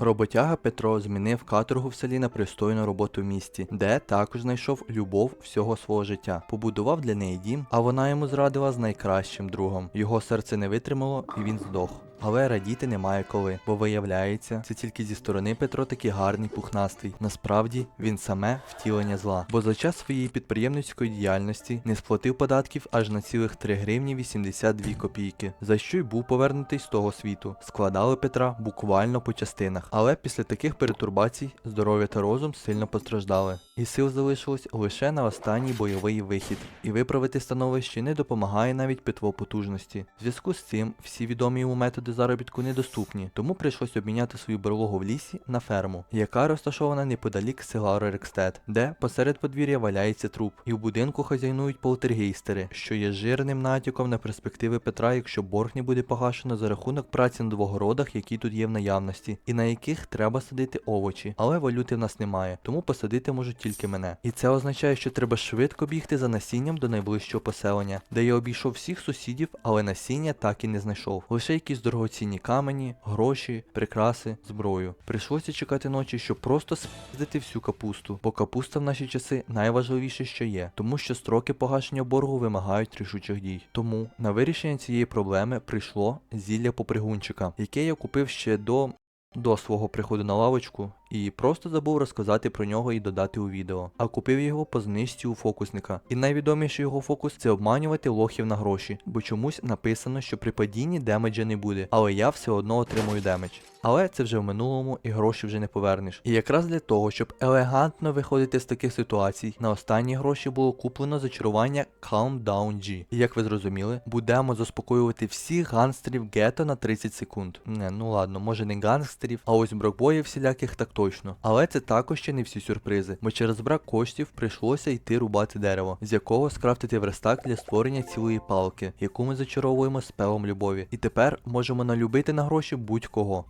Роботяга Петро змінив каторгу в селі на пристойну роботу в місті, де також знайшов любов всього свого життя. Побудував для неї дім, а вона йому зрадила з найкращим другом. Його серце не витримало, і він здох. Але радіти немає коли, бо виявляється, це тільки зі сторони Петро такий гарний пухнастий. Насправді він саме втілення зла, бо за час своєї підприємницької діяльності не сплатив податків аж на цілих 3 гривні 82 копійки, за що й був повернутий з того світу. Складали Петра буквально по частинах. Але після таких перетурбацій здоров'я та розум сильно постраждали, і сил залишилось лише на останній бойовий вихід. І виправити становище не допомагає навіть питво потужності. В зв'язку з цим всі відомі йому методи заробітку недоступні, тому прийшлось обміняти свою берлогу в лісі на ферму, яка розташована неподалік села Ререкстед, де посеред подвір'я валяється труп, і в будинку хазяйнують полтергейстери, що є жирним натяком на перспективи Петра, якщо борг не буде погашено за рахунок праці на двох городах, які тут є в наявності, і на яких треба садити овочі, але валюти в нас немає, тому посадити можуть тільки мене. І це означає, що треба швидко бігти за насінням до найближчого поселення, де я обійшов всіх сусідів, але насіння так і не знайшов. Лише якісь дорогоцінні камені, гроші, прикраси, зброю. Прийшлося чекати ночі, щоб просто спіздити всю капусту, бо капуста в наші часи найважливіше, що є, тому що строки погашення боргу вимагають рішучих дій. Тому на вирішення цієї проблеми прийшло зілля попригунчика, яке я купив ще до. До свого приходу на лавочку і просто забув розказати про нього і додати у відео. А купив його по знижці у фокусника. І найвідоміший його фокус це обманювати лохів на гроші, бо чомусь написано, що при падінні демеджа не буде, але я все одно отримую демедж. Але це вже в минулому і гроші вже не повернеш. І якраз для того, щоб елегантно виходити з таких ситуацій, на останні гроші було куплено зачарування Calm Down G. І як ви зрозуміли, будемо заспокоювати всіх гангстерів гетто на 30 секунд. Не, ну ладно, може не гангстерів, а ось брокбоїв всіляких так точно. Але це також ще не всі сюрпризи, бо через брак коштів прийшлося йти рубати дерево, з якого скрафтити верстак для створення цілої палки, яку ми зачаровуємо спелом любові. І тепер можемо налюбити на гроші будь-кого.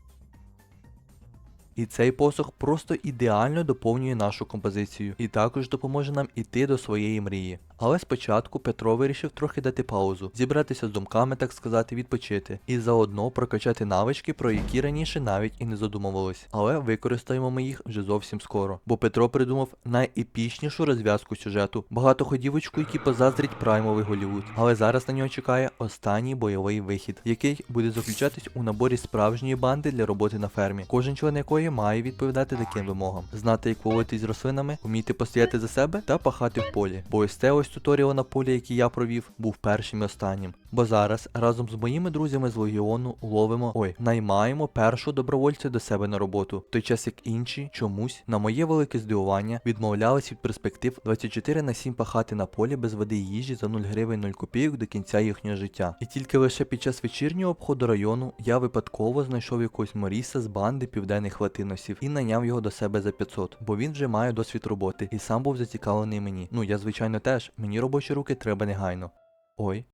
І цей посох просто ідеально доповнює нашу композицію і також допоможе нам іти до своєї мрії. Але спочатку Петро вирішив трохи дати паузу, зібратися з думками, так сказати, відпочити, і заодно прокачати навички, про які раніше навіть і не задумувались. Але використаємо ми їх вже зовсім скоро. Бо Петро придумав найепічнішу розв'язку сюжету, багатоходівочку, які позаздрить праймовий Голівуд. Але зараз на нього чекає останній бойовий вихід, який буде заключатись у наборі справжньої банди для роботи на фермі, кожен член якої має відповідати таким вимогам: знати, як поводитись з рослинами, вміти постояти за себе та пахати в полі. Бо ось це ось туторіал на полі, який я провів, був першим і останнім. Бо зараз разом з моїми друзями з легіону ловимо, ой, наймаємо першого добровольця до себе на роботу, в той час як інші чомусь, на моє велике здивування, відмовлялись від перспектив 24 на 7 пахати на полі без води і їжі за 0 гривень 0 копійок до кінця їхнього життя. І тільки лише під час вечірнього обходу району я випадково знайшов якогось Моріса з банди південних латиносів і найняв його до себе за 500, бо він вже має досвід роботи і сам був зацікавлений мені. Ну я звичайно теж, мені робочі руки треба негайно. Ой.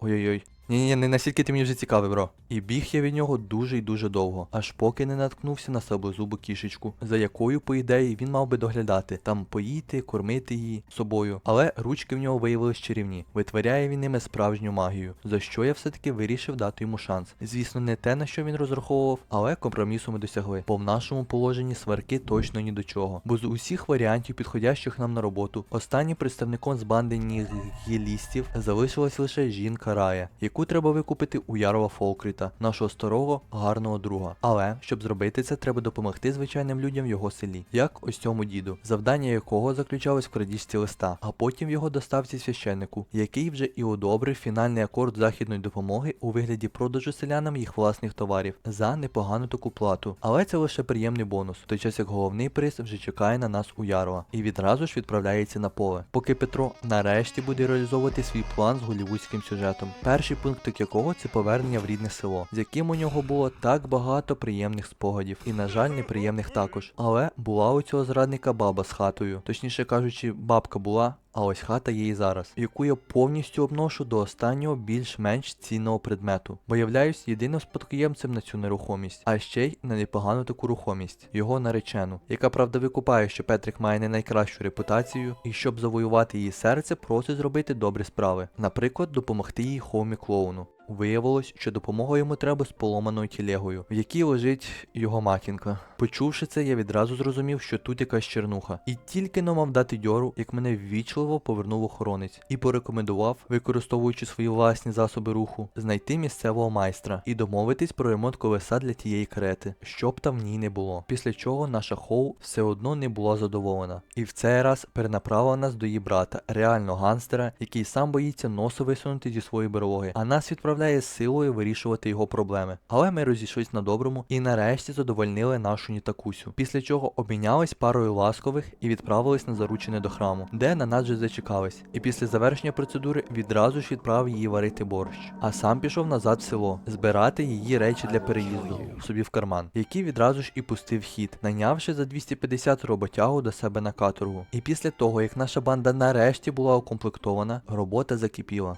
Ой-ой-ой. Ні-ні, не настільки ти мені вже цікавий, бро. І біг я від нього дуже й дуже довго, аж поки не наткнувся на саблезубу кішечку, за якою, по ідеї, він мав би доглядати, там поїти, кормити її собою. Але ручки в нього виявились чарівні. Витворяє він ними справжню магію, за що я все-таки вирішив дати йому шанс. Звісно, не те, на що він розраховував, але компромісу ми досягли. Бо в нашому положенні сварки точно ні до чого. Бо з усіх варіантів, підходящих нам на роботу, останнім представником з банди нігілістів залишилась лише жінка Рая, яку треба викупити у Ярова Фолкріта, нашого старого гарного друга. Але щоб зробити це, треба допомогти звичайним людям в його селі, як ось цьому діду, завдання якого заключалось в крадіжці листа, а потім його доставці священнику, який вже і одобрив фінальний акорд західної допомоги у вигляді продажу селянам їх власних товарів за непогану таку плату. Але це лише приємний бонус, в той час як головний приз вже чекає на нас у Ярова і відразу ж відправляється на поле. Поки Петро нарешті буде реалізовувати свій план з голівудським сюжетом. Перший пункт так якого це повернення в рідне село, з яким у нього було так багато приємних спогадів, і, на жаль, неприємних також. Але була у цього зрадника баба з хатою, точніше кажучи, бабка була. А ось хата є і зараз, яку я повністю обношу до останнього більш-менш цінного предмету, бо являюсь єдиним спадкоємцем на цю нерухомість, а ще й на непогану таку рухомість, його наречену, яка правда викупає, що Петрик має не найкращу репутацію, і щоб завоювати її серце, просить зробити добрі справи, наприклад, допомогти їй хомі клоуну. Виявилось, що допомога йому треба з поломаною тілегою, в якій лежить його матінка. Почувши це, я відразу зрозумів, що тут якась чернуха. І тільки но мав дати дьору, як мене ввічливо повернув охоронець і порекомендував, використовуючи свої власні засоби руху, знайти місцевого майстра і домовитись про ремонт колеса для тієї карети, щоб там в ній не було. Після чого наша Хоу все одно не була задоволена. І в цей раз перенаправила нас до її брата, реального ганстера, який сам боїться носу висунути зі своєї берлоги, а нас відправляє з силою вирішувати його проблеми. Але ми розійшлись на доброму і нарешті задовольнили нашу нітакусю. Після чого обмінялись парою ласкових і відправились на заручене до храму, де на нас вже зачекались. І після завершення процедури відразу ж відправив її варити борщ, а сам пішов назад в село, збирати її речі для переїзду собі в карман, який відразу ж і пустив хід, найнявши за 250 роботягу до себе на каторгу. І після того, як наша банда нарешті була укомплектована, робота закипіла.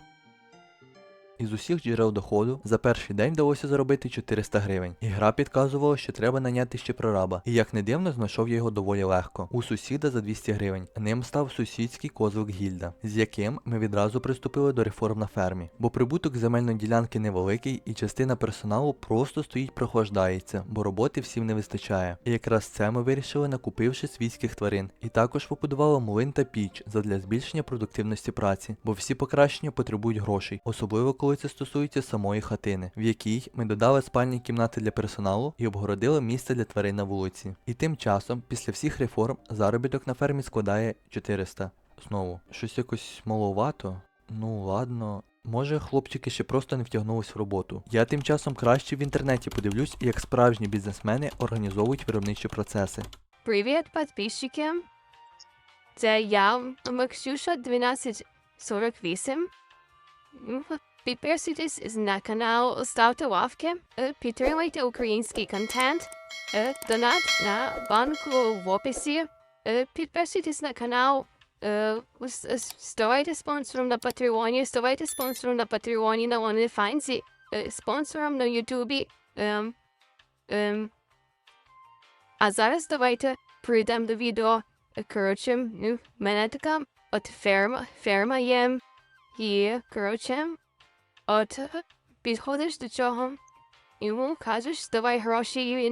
Із усіх джерел доходу за перший день вдалося заробити 400 гривень. І гра підказувала, що треба наняти ще прораба. І як не дивно, знайшов я його доволі легко. У сусіда за 200 гривень. Ним став сусідський козлик Гільда, з яким ми відразу приступили до реформ на фермі. Бо прибуток земельної ділянки невеликий, і частина персоналу просто стоїть прохлаждається, бо роботи всім не вистачає. І якраз це ми вирішили, накупивши свійських тварин. І також побудували млин та піч задля збільшення продуктивності праці, бо всі покращення потребують грошей, особливо коли це стосується самої хатини, в якій ми додали спальні кімнати для персоналу і обгородили місце для тварин на вулиці. І тим часом, після всіх реформ, заробіток на фермі складає 400. Знову, щось якось маловато. Ну ладно. Може, хлопчики ще просто не втягнулись в роботу. Я тим часом краще в інтернеті подивлюсь, як справжні бізнесмени організовують виробничі процеси. Привіт, підписчики. Це я, Максюша 1248. Підписуйтесь на канал, ставте лавки, підтримуйте український контент, донат на банку в описі, підписуйтесь на канал, ставайте спонсором на Патреоні, ставайте спонсором на Патреоні на OnlyFans, спонсором на Ютубі. А зараз давайте прийдемо до відео. Коротше, мене така от ферма, ферма є. І, коротше, от е, підходиш до цього, йому кажеш, давай гроші, і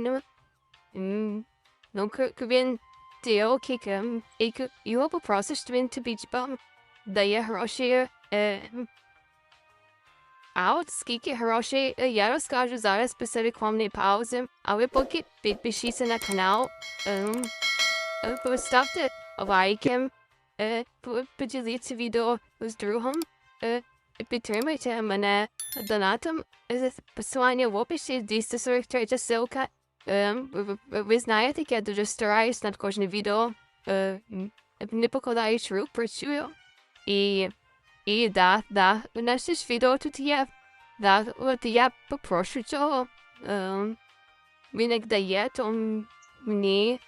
ну, к- к- він ти окей, і його попросиш, він тобі, типа, дає гроші, е, а от скільки грошей е, я розкажу зараз після рекламної паузи, а ви поки підпишіться на канал, ем, е, поставте лайки, е, поділіться відео з другом, е, підтримайте мене донатом, Е, посилання в описі, 243 ссылка. Ви, знаєте, як я дуже стараюсь над кожним відео, не покладаючи рук, працюю. І, і да, да, наше ж відео тут є. Да, от я попрошу цього. Він як дає, то мені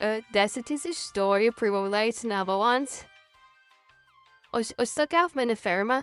е, 10 тисяч доларів прибавляється на баланс. Ось, ось така в мене ферма.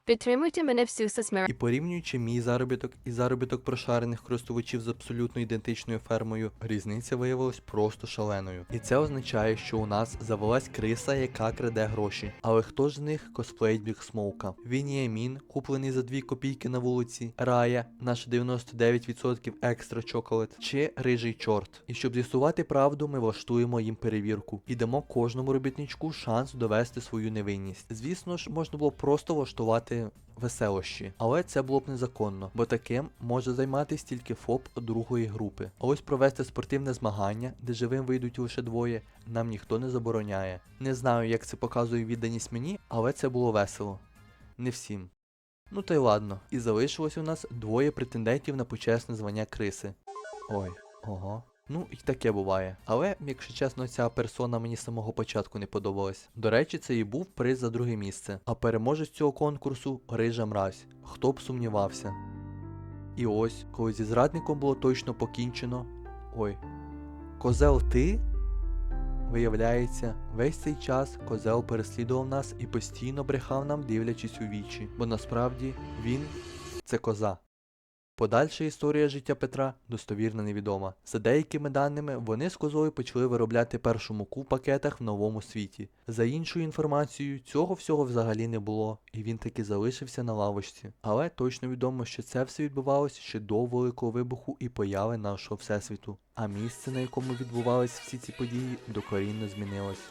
підтримуйте мене всіх соцмережах. І порівнюючи мій заробіток і заробіток прошарених користувачів з абсолютно ідентичною фермою, різниця виявилась просто шаленою. І це означає, що у нас завелась криса, яка краде гроші. Але хто ж з них косплеїть Біг Смоука? Вініамін, куплений за 2 копійки на вулиці, Рая, наш 99% екстра чоколад, чи рижий чорт. І щоб з'ясувати правду, ми влаштуємо їм перевірку і дамо кожному робітничку шанс довести свою невинність. Звісно ж, можна було просто влаштувати веселощі, але це було б незаконно, бо таким може займатися тільки ФОП другої групи. А ось провести спортивне змагання, де живим вийдуть лише двоє, нам ніхто не забороняє. Не знаю, як це показує відданість мені, але це було весело. Не всім. Ну та й ладно, і залишилось у нас двоє претендентів на почесне звання криси. Ой, ого. Ну, і таке буває. Але, якщо чесно, ця персона мені з самого початку не подобалась. До речі, це і був приз за друге місце. А переможець цього конкурсу рижа мразь. Хто б сумнівався. І ось, коли зі зрадником було точно покінчено. Ой. Козел ти? Виявляється, весь цей час козел переслідував нас і постійно брехав нам, дивлячись у вічі, бо насправді він це коза. Подальша історія життя Петра достовірно невідома. За деякими даними, вони з козою почали виробляти першу муку в пакетах в новому світі. За іншою інформацією, цього всього взагалі не було, і він таки залишився на лавочці. Але точно відомо, що це все відбувалося ще до великого вибуху і появи нашого всесвіту. А місце, на якому відбувались всі ці події, докорінно змінилось.